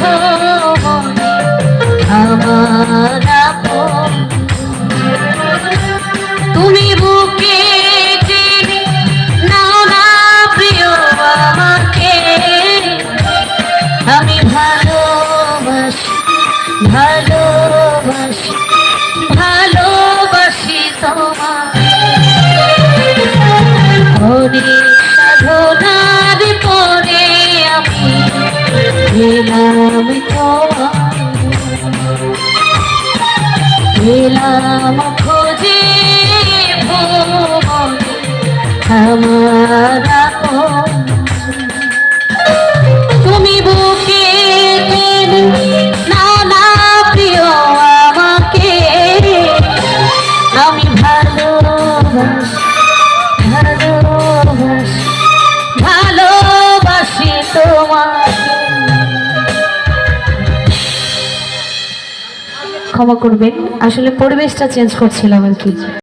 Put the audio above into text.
ভুবনে আমার তুমি বুকে আমি ভালোবাসি ভালোবাসি। এলাম তোমায় এলাম খোঁজে আমার ক্ষমা করবেন। আসলে পরিবেশটা চেঞ্জ করছিলাম আর কি।